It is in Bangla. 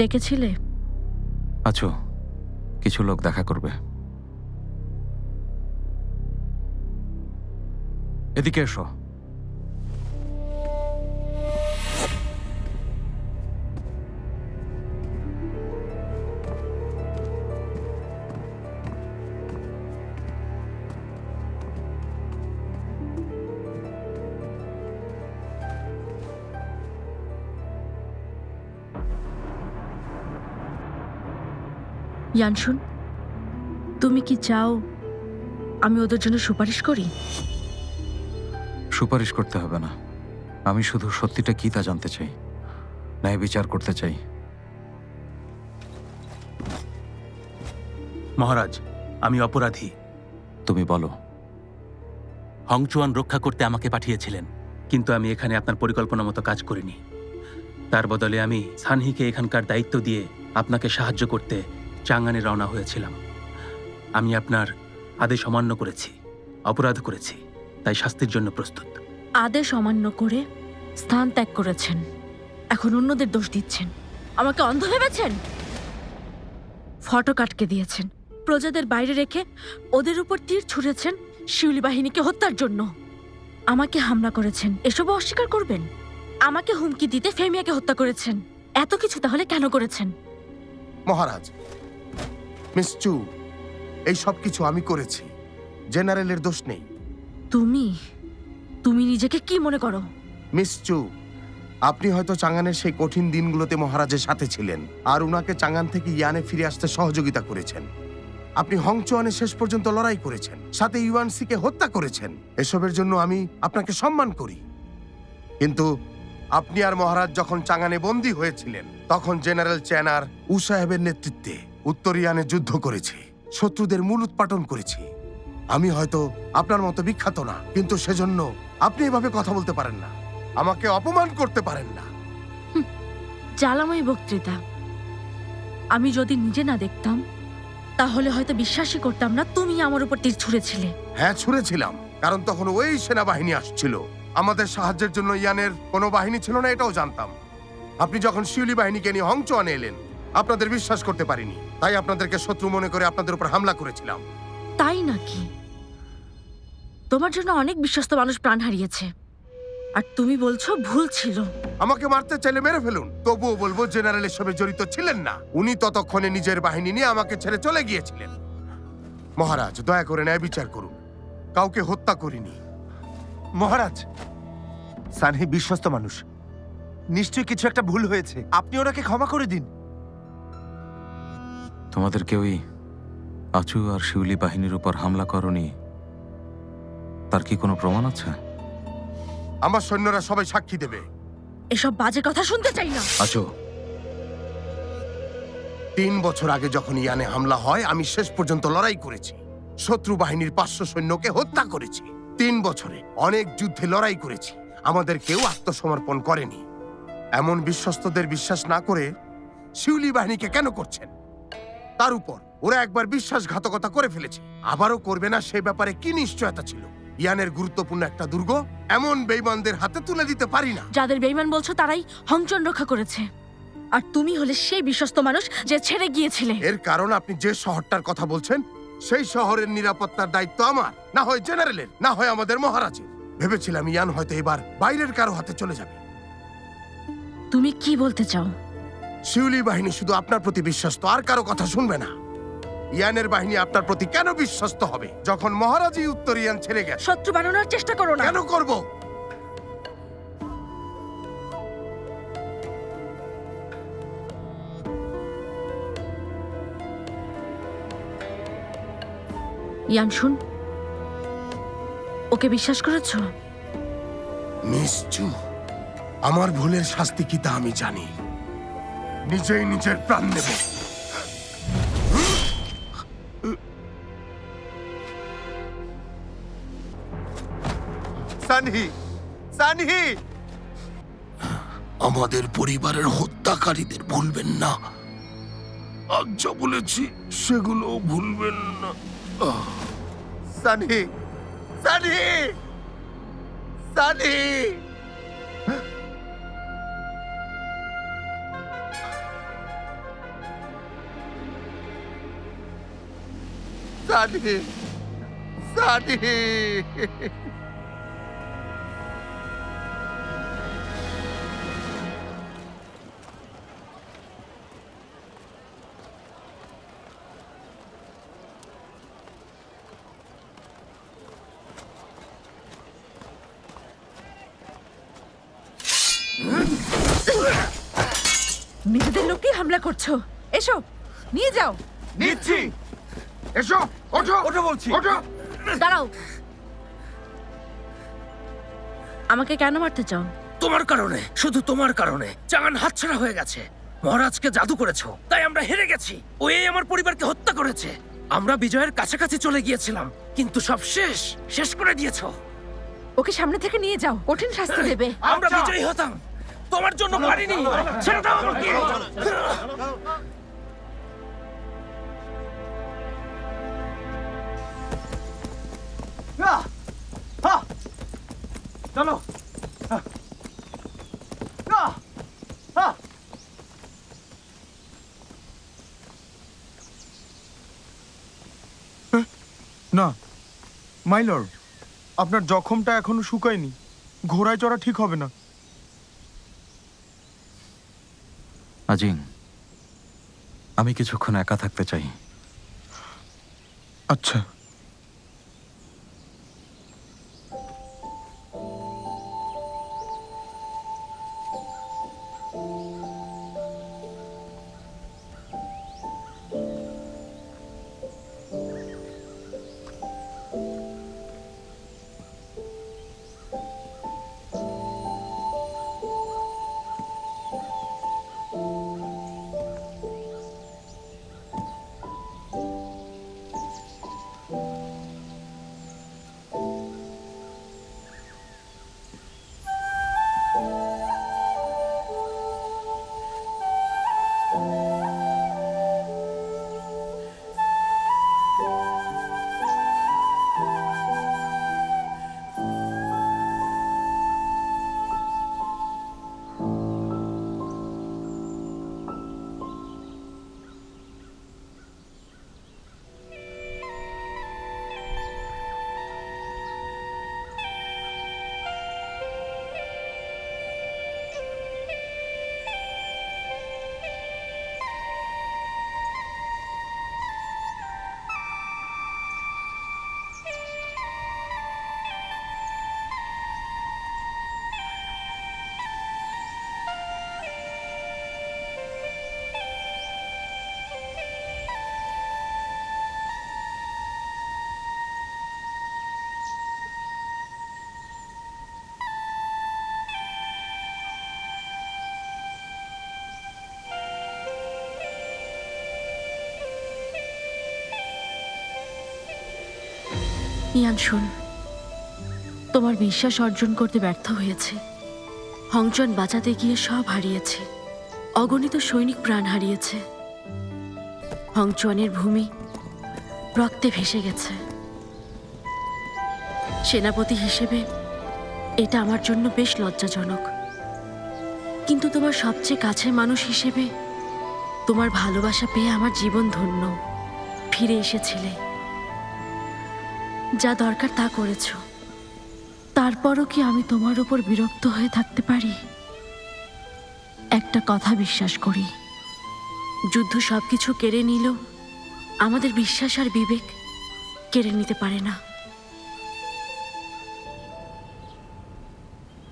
ডেকেছিলে? আছো কিছু লোক দেখা করবে। এদিকে এসো। ইয়ানশুন তুমি কি চাও আমি ওদের জন্য সুপারিশ করি? সুপারিশ করতে হবে না। আমি শুধু সত্যিটা কি তা জানতে চাই ন্যায় বিচার করতে চাই। মহারাজ আমি অপরাধী। তুমি বলো। হংচুয়ান রক্ষা করতে আমাকে পাঠিয়েছিলেন কিন্তু আমি এখানে আপনার পরিকল্পনা মতো কাজ করিনি। তার বদলে আমি সানহিকে এখানকার দায়িত্ব দিয়ে আপনাকে সাহায্য করতে চাঙ্গানে রওনা হয়েছিলাম। আমি আপনার আদেশ অমান্য করেছি অপরাধ করেছি তাই শাস্তির জন্য প্রস্তুত। আদেশ অমান্য করে স্থান ত্যাগ করেছেন। এখন অন্যদের দোষ দিচ্ছেন। আমাকে অন্ধ ভেবেছেন? ফটো কাটকে দিয়েছেন। প্রজাদের বাইরে রেখে ওদের উপর তীর ছুঁড়েছেন শিউলি বাহিনীকে হত্যার জন্য। আমাকে হামলা করেছেন। এসবও অস্বীকার করবেন? আমাকে হুমকি দিতে ফেমিয়াকে হত্যা করেছেন। এত কিছু তাহলে কেন করেছেন? মহারাজ মিস চু এই সব কিছু আমি করেছি। জেনারেলের দোষ নেই। তুমি? তুমি নিজেকে কি মনে করো? মিস চু আপনি হয়তো চাঙ্গানের সেই কঠিন দিনগুলোতে মহারাজের সাথে ছিলেন আর উনাকে চাঙ্গান থেকে ইয়ানে ফিরে আসতে সহযোগিতা করেছেন। আপনি হংচুয়ানে শেষ পর্যন্ত লড়াই করেছেন সাথে ইউয়ানসিকে হত্যা করেছেন। এসবের জন্য আমি আপনাকে সম্মান করি। কিন্তু আপনি আর মহারাজ যখন চাঙ্গানে বন্দী হয়েছিলেন তখন জেনারেল চ্যানার উ সাহেবের নেতৃত্বে উত্তর ইয়ানে যুদ্ধ করেছি শত্রুদের মূল উৎপাটন করেছি। আমি হয়তো আপনার মতো বিখ্যাত না কিন্তু সেজন্য আপনি এভাবে কথা বলতে পারেন না। আমাকে অপমান করতে পারেন না। জ্বালাময় বক্তৃতা। আমি যদি নিজে না দেখতাম তাহলে হয়তো বিশ্বাসই করতাম না তুমি আমার উপর তীর ছুঁড়েছিলে। হ্যাঁ ছুঁড়েছিলাম কারণ তখন ওই সেনাবাহিনী আসছিল। আমাদের সাহায্যের জন্য ইয়ানের কোনো বাহিনী ছিল না এটাও জানতাম। আপনি যখন শিউলি বাহিনীকে নিয়ে হংচোয়ানে এলেন আপনাদের বিশ্বাস করতে পারিনি। তাই আপনাদেরকে শত্রু মনে করে আপনাদের উপর হামলা করেছিলাম। তাই নাকি? তোমার জন্য অনেক বিশ্বস্ত মানুষ প্রাণ হারিয়েছে। আর তুমি বলছো ভুল ছিল। আমাকে মারতে চাইলে মেরে ফেলুন। তবুও বলব জেনারেল এসবে জড়িত ছিলেন না। উনি ততক্ষণে নিজের বাহিনী নিয়ে আমাকে ছেড়ে চলে গিয়েছিলেন। মহারাজ দয়া করে ন্যায় বিচার করুন। কাউকে হত্যা করিনি। মহারাজ! সানহি বিশ্বস্ত মানুষ। নিশ্চয়ই কিছু একটা ভুল হয়েছে। আপনি ওনাকে ক্ষমা করে দিন। তোমাদের কেউই আচু আর শিউলি বাহিনীর উপর হামলা করনি। তার কি কোনো প্রমাণ আছে? আমার সৈন্যরা সবাই সাক্ষী দেবে। এসব বাজে কথা শুনতে চাই না। আচু তিন বছর আগে যখন ইয়ানে হামলা হয় আমি শেষ পর্যন্ত লড়াই করেছি। শত্রু বাহিনীর পাঁচশো সৈন্যকে হত্যা করেছি। তিন বছরে অনেক যুদ্ধে লড়াই করেছি। আমাদের কেউ আত্মসমর্পণ করেনি। এমন বিশ্বস্তদের বিশ্বাস না করে শিউলি বাহিনীকে কেন করছেন? তার উপর। ওরা একবার বিশ্বাসঘাতকতা করে ফেলেছে। আবারও করবে না সে ব্যাপারে কি নিশ্চয়তা ছিল? ইয়ানের গুরুত্বপূর্ণ একটা দুর্গ এমন বেইমানদের হাতে তুলে দিতে পারি না। যাদের বেইমান বলছো তারাই হংচন রক্ষা করেছে। আর তুমি হলে সেই বিশ্বস্ত মানুষ যে ছেড়ে গিয়েছিলে। এর কারণ আপনি যে শহরটার কথা বলছেন সেই শহরের নিরাপত্তার দায়িত্ব আমার। না হয় জেনারেলের না হয় আমাদের মহারাজের। ভেবেছিলাম ইয়ান হয়তো এবার বাইরের কারও হাতে চলে যাবে। তুমি কি বলতে চাও? শিউলি বাহিনী শুধু আপনার প্রতি বিশ্বস্ত আর কারও কথা শুনবে না। ইয়ানের বাহিনী আপনার প্রতি কেন বিশ্বস্ত হবে? যখন মহারাজই উত্তর ইয়ান ছেড়ে গেছে। শত্রু বানানোর চেষ্টা করো না। কেন করব? ইয়ানশুন ওকে বিশ্বাস করেছ? নিশ্চু আমার ভুলের শাস্তি কি তা আমি জানি। নিজেই নিজের প্রাণ সানহি সানহি! আমাদের পরিবারের হত্যাকারীদের ভুলবেন না। আজ যা বলেছি সেগুলো ভুলবেন না। সানহি সানহি! সানহি! সানি সানি নিজেদের লোককেই হামলা করছ। এসো নিয়ে যাও। নিচ্ছি। এসো। ওঠো ওঠো বলছি। ওঠো। দাঁড়াও। আমাকে কেন মারতে চাও? তোমার কারণে শুধু তোমার কারণে। চাঙান হাতছাড়া হয়ে গেছে। মহারাজকে জাদু করেছ তাই আমরা হেরে গেছি। ও এই আমার পরিবারকে হত্যা করেছে। আমরা বিজয়ের কাছাকাছি চলে গিয়েছিলাম কিন্তু সব শেষ শেষ করে দিয়েছ। ওকে সামনে থেকে নিয়ে যাও কঠিন শাস্তি দেবে। আমরা বিজয়ী হতাম। তোমার জন্য পারিনি। ছেড়ে দাও আমাকে। চলো। না মাইলর আপনার জখমটা এখনও শুকায়নি। ঘোড়ায় চড়া ঠিক হবে না। আজিং আমি কিছুক্ষণ একা থাকতে চাই। আচ্ছা। ইয়ান, শুন। তোমার বিশ্বাস অর্জন করতে ব্যর্থ হয়েছে। হংচন বাঁচাতে গিয়ে সব হারিয়েছে। অগণিত সৈনিক প্রাণ হারিয়েছে। হংচুয়ানের ভূমি রক্তে ভেসে গেছে। সেনাপতি হিসেবে এটা আমার জন্য বেশ লজ্জাজনক। কিন্তু তোমার সবচেয়ে কাছের মানুষ হিসেবে তোমার ভালোবাসা পেয়ে আমার জীবন ধন্য। ফিরে এসেছিলে। যা দরকার তা করেছ। তারপরও কি আমি তোমার উপর বিরক্ত হয়ে থাকতে পারি? একটা কথা বিশ্বাস করি। যুদ্ধ সব কিছু কেড়ে নিল আমাদের বিশ্বাস আর বিবেক কেড়ে নিতে পারে না।